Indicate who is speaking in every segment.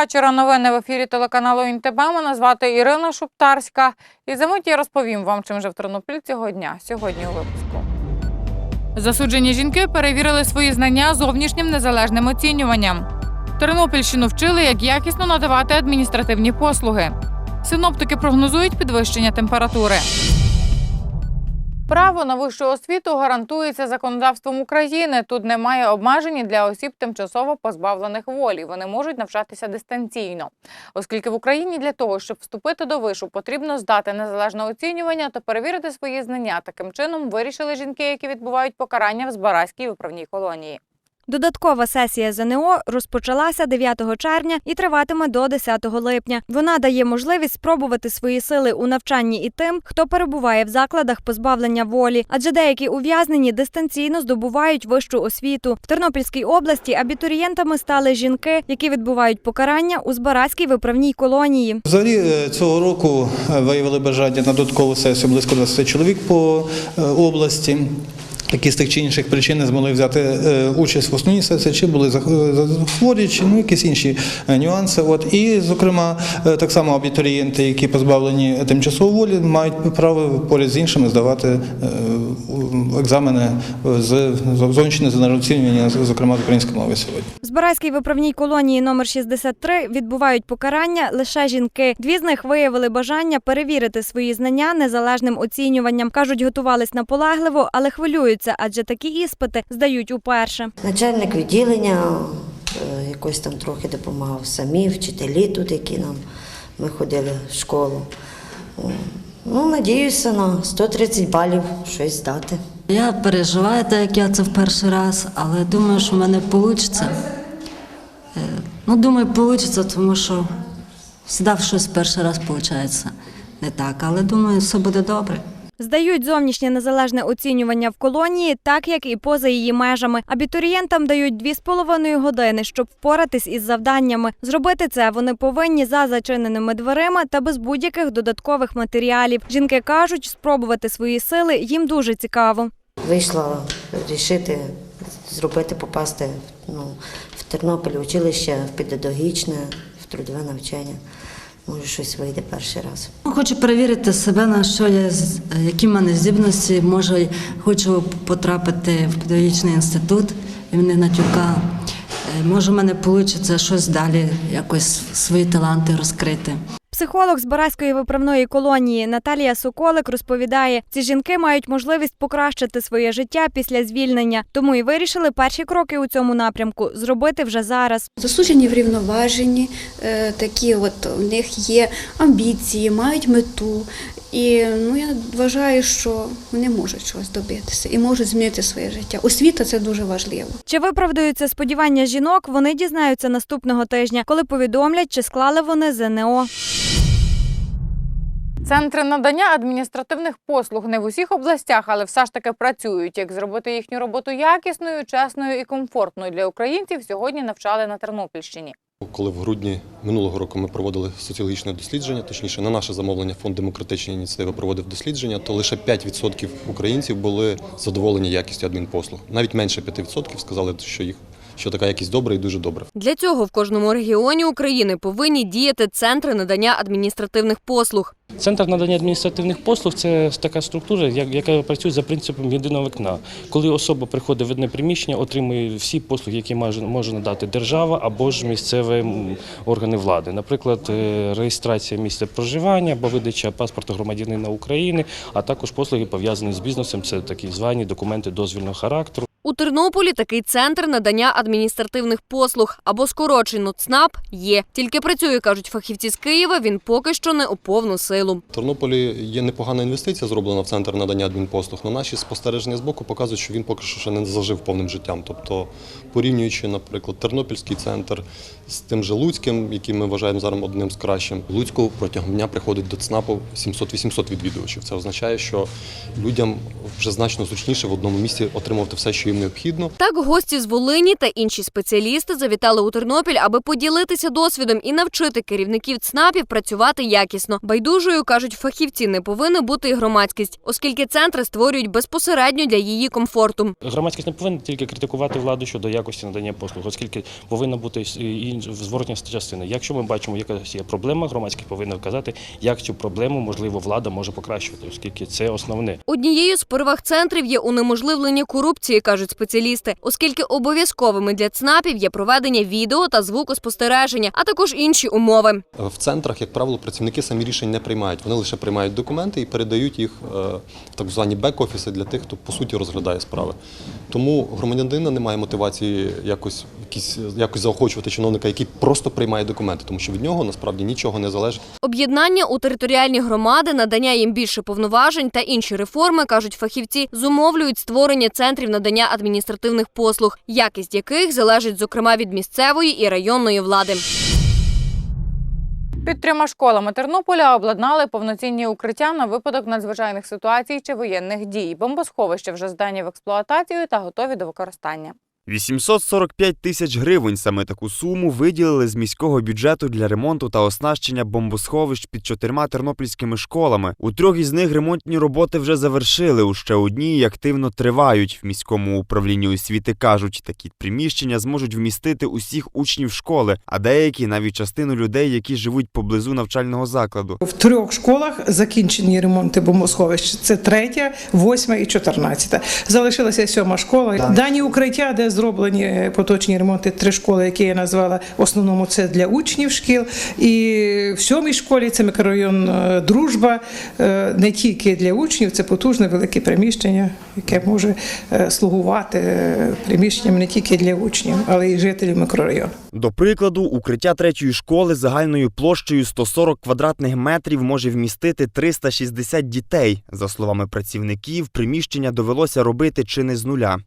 Speaker 1: Вечора. Новини в ефірі телеканалу ІНТБ. Мене звати Ірина Шуптарська. І за мить я розповім вам, чим же в Тернопіль цього дня. Сьогодні у випуску. Засуджені жінки перевірили свої знання зовнішнім незалежним оцінюванням. Тернопільщину вчили, як якісно надавати адміністративні послуги. Синоптики прогнозують підвищення температури. Право на вищу освіту гарантується законодавством України. Тут немає обмежень для осіб тимчасово позбавлених волі. Вони можуть навчатися дистанційно. Оскільки в Україні для того, щоб вступити до вишу, потрібно здати незалежне оцінювання та перевірити свої знання. Таким чином вирішили жінки, які відбувають покарання в Збаразькій виправній колонії.
Speaker 2: Додаткова сесія ЗНО розпочалася 9 червня і триватиме до 10 липня. Вона дає можливість спробувати свої сили у навчанні і тим, хто перебуває в закладах позбавлення волі, адже деякі ув'язнені дистанційно здобувають вищу освіту. В Тернопільській області абітурієнтами стали жінки, які відбувають покарання у Збаразькій виправній колонії.
Speaker 3: Взагалі е, цього року е, виявили бажання на додаткову сесію близько 20 чоловік по е, області. Які з тих чи інших причин не змогли взяти е, участь в основній сесії, чи були хворі, чи ну, якісь інші е, нюанси. От. І, зокрема, е, так само абітурієнти, які позбавлені тимчасової волі, мають право поряд з іншими здавати екзамени з зовнішнього незалежного зокрема з української мови сьогодні.
Speaker 2: В Збаразькій виправній колонії номер 63 відбувають покарання лише жінки. Дві з них виявили бажання перевірити свої знання незалежним оцінюванням. кажуть, готувались наполегливо, але хвилюються, адже такі іспити здають уперше.
Speaker 4: Начальник відділення е, якось там трохи допомагав самі, вчителі тут, які нам ми ходили в школу. Ну, надіюся на 130 балів щось здати.
Speaker 5: Я переживаю, так як я це в перший раз, але думаю, що в мене вийде. Ну, думаю, вийде, тому що завжди щось перший раз виходить не так. Але думаю, все буде добре.
Speaker 2: Здають зовнішнє незалежне оцінювання в колонії, так як і поза її межами. Абітурієнтам дають дві з половиною години, щоб впоратись із завданнями. Зробити це вони повинні за зачиненими дверима та без будь-яких додаткових матеріалів. Жінки кажуть, спробувати свої сили їм дуже цікаво.
Speaker 4: Вийшла рішити зробити, попасти ну, в Тернопіль, училище, в педагогічне, в трудове навчання. Може, щось вийде перший раз.
Speaker 5: Ну, Хочу перевірити себе, на що я, з- які в мене здібності. Може, хочу потрапити в педагогічний інститут імені Натюка. Е, Може, в мене вийде щось далі, якось свої таланти розкрити.
Speaker 2: Психолог з Бараської виправної колонії Наталія Соколик розповідає, ці жінки мають можливість покращити своє життя після звільнення, тому і вирішили перші кроки у цьому напрямку зробити вже зараз.
Speaker 6: Засуджені врівноважені, е, такі от у них є амбіції, мають мету. І ну я вважаю, що вони можуть чогось добитися і можуть змінити своє життя. Освіта це дуже важливо.
Speaker 2: Чи виправдаються сподівання жінок? Вони дізнаються наступного тижня, коли повідомлять, чи склали вони ЗНО.
Speaker 1: Центри надання адміністративних послуг не в усіх областях, але все ж таки працюють. Як зробити їхню роботу якісною, чесною і комфортною для українців, сьогодні навчали на Тернопільщині.
Speaker 7: Коли в грудні минулого року ми проводили соціологічне дослідження, точніше на наше замовлення фонд демократичної ініціативи проводив дослідження, то лише 5% українців були задоволені якістю адмінпослуг. Навіть менше 5% сказали, що їх що така якість добра і дуже добра.
Speaker 8: Для цього в кожному регіоні України повинні діяти центри надання адміністративних послуг.
Speaker 9: Центр надання адміністративних послуг це така структура, як- яка працює за принципом єдиного вікна. Коли особа приходить в одне приміщення, отримує всі послуги, які може, може надати держава або ж місцеві органи влади. Наприклад, е, реєстрація місця проживання або видача паспорту громадянина України, а також послуги пов'язані з бізнесом. Це такі звані документи дозвільного характеру.
Speaker 8: У Тернополі такий центр надання адміністративних послуг або скорочено ЦНАП є. Тільки працює, кажуть фахівці з Києва. Він поки що не у повну силу.
Speaker 7: В Тернополі є непогана інвестиція, зроблена в центр надання адмінпослуг. але наші спостереження з боку показують, що він поки що ще не зажив повним життям. Тобто, порівнюючи, наприклад, Тернопільський центр з тим же Луцьким, який ми вважаємо зараз одним з кращим, Луцьку протягом дня приходить до ЦНАПу 700-800 відвідувачів. Це означає, що людям вже значно зручніше в одному місці отримувати все, що їм необхідно.
Speaker 8: Так, гості з Волині та інші спеціалісти завітали у Тернопіль, аби поділитися досвідом і навчити керівників ЦНАПів працювати якісно. Байдужою кажуть, фахівці не повинна бути і громадськість, оскільки центри створюють безпосередньо для її комфорту.
Speaker 9: Громадськість не повинна тільки критикувати владу щодо якості надання послуг, оскільки повинна бути і зворотня частина. Якщо ми бачимо, яка є проблема, громадськість повинна вказати, як цю проблему можливо влада може покращувати, оскільки це основне.
Speaker 8: Однією з переваг центрів є унеможливлення корупції, кажуть спеціалісти, оскільки обов'язковими для ЦНАПів є проведення відео та звукоспостереження, а також інші умови.
Speaker 7: В центрах, як правило, працівники самі рішень не приймають. Вони лише приймають документи і передають їх е, в так звані бек-офіси для тих, хто по суті розглядає справи. Тому громадянина немає мотивації якось, якісь, якось заохочувати чиновника, який просто приймає документи, тому що від нього насправді нічого не залежить.
Speaker 8: Об'єднання у територіальні громади, надання їм більше повноважень та інші реформи, кажуть фахівці, зумовлюють створення центрів надання адміністративних послуг, якість яких залежить зокрема від місцевої і районної влади.
Speaker 1: Під трьома школами Тернополя обладнали повноцінні укриття на випадок надзвичайних ситуацій чи воєнних дій. Бомбосховища вже здані в експлуатацію та готові до використання.
Speaker 10: 845 тисяч гривень саме таку суму виділили з міського бюджету для ремонту та оснащення бомбосховищ під чотирма тернопільськими школами. У трьох із них ремонтні роботи вже завершили. У ще одній активно тривають. В міському управлінні освіти кажуть, такі приміщення зможуть вмістити усіх учнів школи, а деякі навіть частину людей, які живуть поблизу навчального закладу.
Speaker 11: В трьох школах закінчені ремонти бомбосховищ. Це третя, восьма і чотирнадцята. Залишилася сьома школа. Дані укриття, де зроблені поточні ремонти, три школи, які я назвала в основному це для учнів шкіл. І в сьомій школі це мікрорайон е, Дружба, е, не тільки для учнів, це потужне велике приміщення, яке може е, слугувати приміщенням не тільки для учнів, але й жителів мікрорайону.
Speaker 10: До прикладу, укриття третьої школи загальною площею 140 квадратних метрів може вмістити 360 дітей. За словами працівників, приміщення довелося робити чи не з нуля.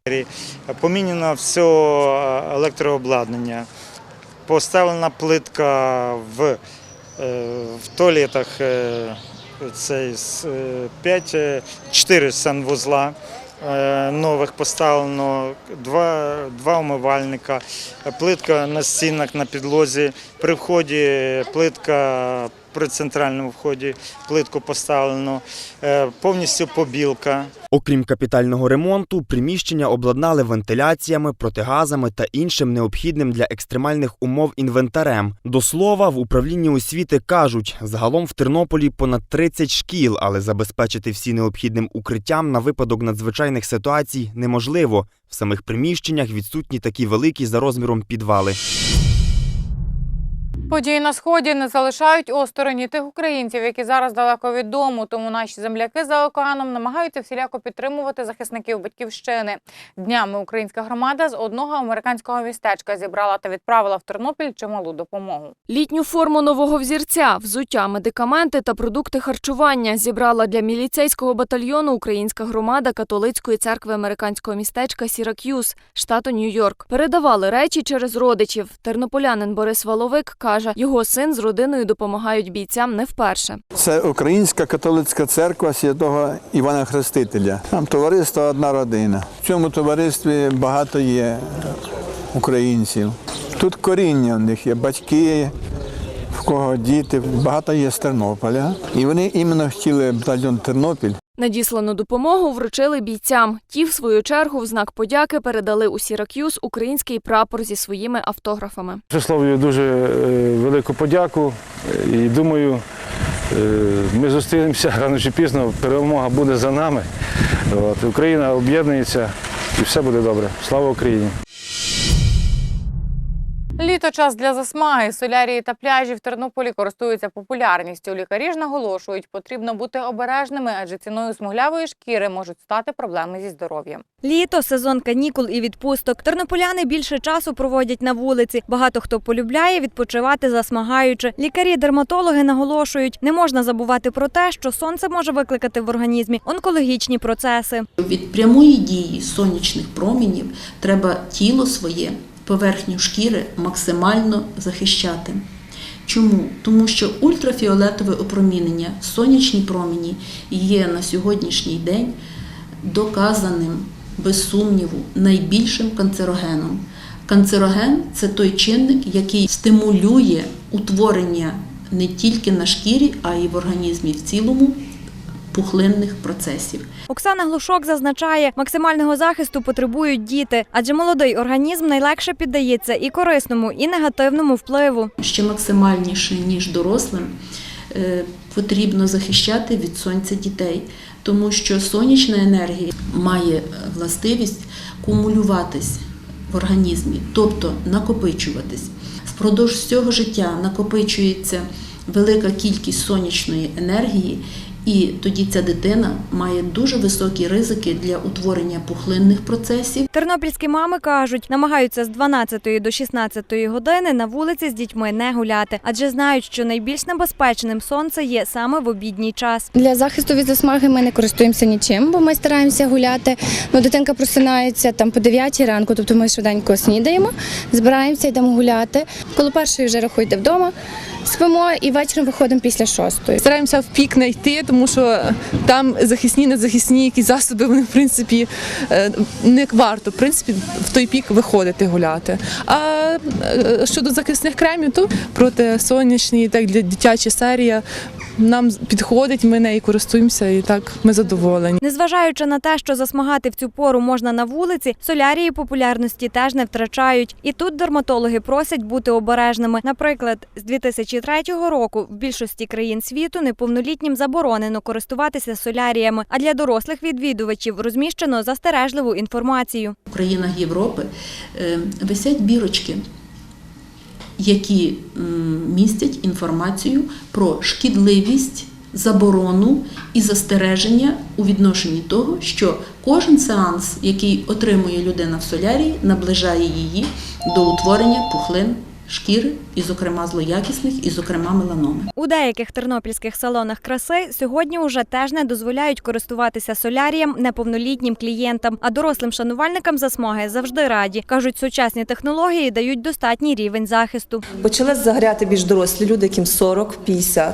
Speaker 12: Все електрообладнання, поставлена плитка в, е, в туалетах. Це 5, 4 санвузла е, нових поставлено, два, два умивальника, плитка на стінах на підлозі. При вході плитка при центральному вході плитку поставлено, е, повністю побілка.
Speaker 10: Окрім капітального ремонту, приміщення обладнали вентиляціями, протигазами та іншим необхідним для екстремальних умов інвентарем. До слова, в управлінні освіти кажуть, загалом в Тернополі понад 30 шкіл, але забезпечити всі необхідним укриттям на випадок надзвичайних ситуацій неможливо. В самих приміщеннях відсутні такі великі за розміром підвали.
Speaker 1: Події на сході не залишають осторонь тих українців, які зараз далеко від дому. Тому наші земляки за океаном намагаються всіляко підтримувати захисників батьківщини. Днями українська громада з одного американського містечка зібрала та відправила в Тернопіль чималу допомогу.
Speaker 8: Літню форму нового взірця, взуття, медикаменти та продукти харчування зібрала для міліцейського батальйону українська громада католицької церкви американського містечка Сірак'юз, штату Нью-Йорк. Передавали речі через родичів. Тернополянин Борис Валовик каже, його син з родиною допомагають бійцям не вперше.
Speaker 13: Це Українська католицька церква святого Івана Хрестителя. Там товариство одна родина. В цьому товаристві багато є українців. Тут коріння в них є, батьки, в кого діти, багато є з Тернополя. І вони іменно хотіли батальйон Тернопіль.
Speaker 8: Надіслану допомогу вручили бійцям. Ті, в свою чергу, в знак подяки передали у Сірак'юз український прапор зі своїми автографами.
Speaker 14: Висловлюю дуже е, велику подяку і думаю, е, ми зустрінемося рано чи пізно, перемога буде за нами. От, Україна об'єднується і все буде добре. Слава Україні!
Speaker 1: Літо час для засмаги. Солярії та пляжі в Тернополі користуються популярністю. Лікарі ж наголошують, потрібно бути обережними, адже ціною смуглявої шкіри можуть стати проблеми зі здоров'ям.
Speaker 2: Літо, сезон канікул і відпусток. Тернополяни більше часу проводять на вулиці. Багато хто полюбляє відпочивати засмагаючи. Лікарі-дерматологи наголошують, не можна забувати про те, що сонце може викликати в організмі онкологічні процеси.
Speaker 15: Від прямої дії сонячних промінів треба тіло своє, поверхню шкіри максимально захищати. Чому? Тому що ультрафіолетове опромінення, сонячні промені є на сьогоднішній день доказаним без сумніву, найбільшим канцерогеном. Канцероген це той чинник, який стимулює утворення не тільки на шкірі, а й в організмі в цілому пухлинних процесів.
Speaker 2: Оксана Глушок зазначає, максимального захисту потребують діти, адже молодий організм найлегше піддається і корисному, і негативному впливу.
Speaker 15: ще максимальніше, ніж дорослим, е, потрібно захищати від сонця дітей, тому що сонячна енергія має властивість кумулюватись в організмі, тобто накопичуватись. Впродовж всього життя накопичується велика кількість сонячної енергії. І тоді ця дитина має дуже високі ризики для утворення пухлинних процесів,
Speaker 2: Тернопільські мами кажуть, намагаються з 12 до 16 години на вулиці з дітьми не гуляти, адже знають, що найбільш небезпечним сонце є саме в обідній час.
Speaker 16: Для захисту від засмаги ми не користуємося нічим, бо ми стараємося гуляти. Ну, дитинка просинається там по 9 ранку, тобто ми швиденько снідаємо, збираємося, йдемо гуляти. Коло першої вже рахуйте вдома. Спимо і ввечері виходимо після шостої.
Speaker 17: Стараємося в пік не йти, тому що там захисні, незахисні якісь засоби, вони в принципі е, не варто в принципі в той пік виходити гуляти. А е, щодо захисних кремів, то проти сонячні, так для дитяча серія нам підходить, ми нею користуємося і так ми задоволені.
Speaker 2: Незважаючи на те, що засмагати в цю пору можна на вулиці, солярії популярності теж не втрачають. І тут дерматологи просять бути обережними. Наприклад, з 2003 року в більшості країн світу неповнолітнім заборонено користуватися соляріями, а для дорослих відвідувачів розміщено застережливу інформацію.
Speaker 15: в країнах Європи е, висять бірочки, які містять інформацію про шкідливість, заборону і застереження у відношенні того, що кожен сеанс, який отримує людина в солярії, наближає її до утворення пухлин шкіри, і, зокрема, злоякісних, і, зокрема, меланоми.
Speaker 2: У деяких тернопільських салонах краси сьогодні уже теж не дозволяють користуватися солярієм неповнолітнім клієнтам, а дорослим шанувальникам засмаги завжди раді. кажуть, сучасні технології дають достатній рівень захисту.
Speaker 18: Почали загоряти більш дорослі люди, яким 40-50,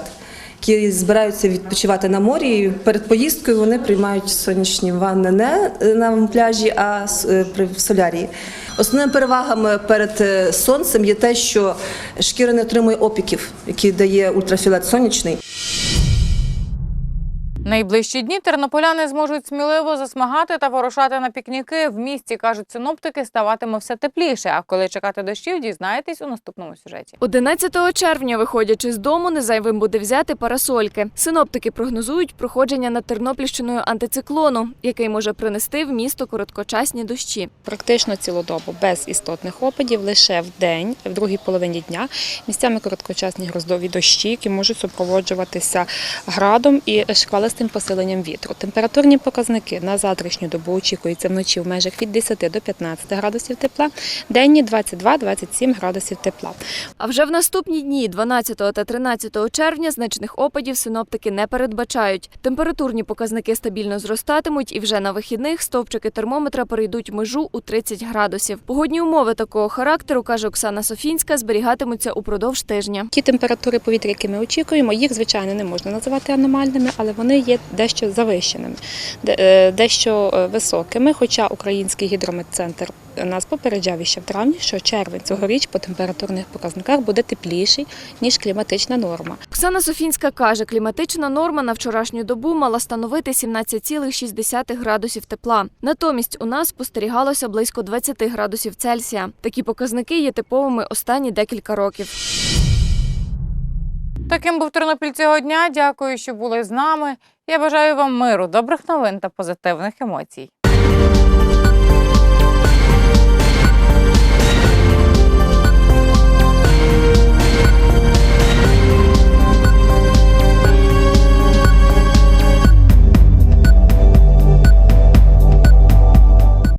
Speaker 18: які збираються відпочивати на морі. І перед поїздкою вони приймають сонячні ванни не на пляжі, а е, в солярії. Основними перевагами перед е, сонцем є те, що шкіра не отримує опіків, які дає ультрафіолет сонячний.
Speaker 1: Найближчі дні тернополяни зможуть сміливо засмагати та вирушати на пікніки. В місті кажуть синоптики, ставатиме все тепліше. А коли чекати дощів, дізнаєтесь у наступному сюжеті.
Speaker 9: 11 червня, виходячи з дому, незайвим буде взяти парасольки. Синоптики прогнозують проходження над Тернопільщиною антициклону, який може принести в місто короткочасні дощі.
Speaker 19: Практично цілодобу без істотних опадів, лише в день, в другій половині дня, місцями короткочасні гроздові дощі, які можуть супроводжуватися градом і шквалистим посиленням вітру. Температурні показники на завтрашню добу очікуються вночі в межах від 10 до 15 градусів тепла, денні 22-27 градусів тепла.
Speaker 9: А вже в наступні дні, 12 та 13 червня, значних опадів синоптики не передбачають. Температурні показники стабільно зростатимуть, і вже на вихідних стовпчики термометра перейдуть межу у 30 градусів. Погодні умови такого характеру, каже Оксана Софінська, зберігатимуться упродовж тижня.
Speaker 19: Ті температури повітря, які ми очікуємо, їх звичайно не можна називати аномальними, але вони є дещо завищеними, е, дещо е, високими. Хоча Український гідрометцентр нас попереджав ще в травні, що червень цьогоріч по температурних показниках буде тепліший ніж кліматична норма.
Speaker 9: Оксана Софінська каже, кліматична норма на вчорашню добу мала становити 17,6 градусів тепла. Натомість у нас спостерігалося близько 20 градусів Цельсія. Такі показники є типовими останні декілька років.
Speaker 1: Таким був Тернопіль цього дня. Дякую, що були з нами. Я бажаю вам миру, добрих новин та позитивних емоцій.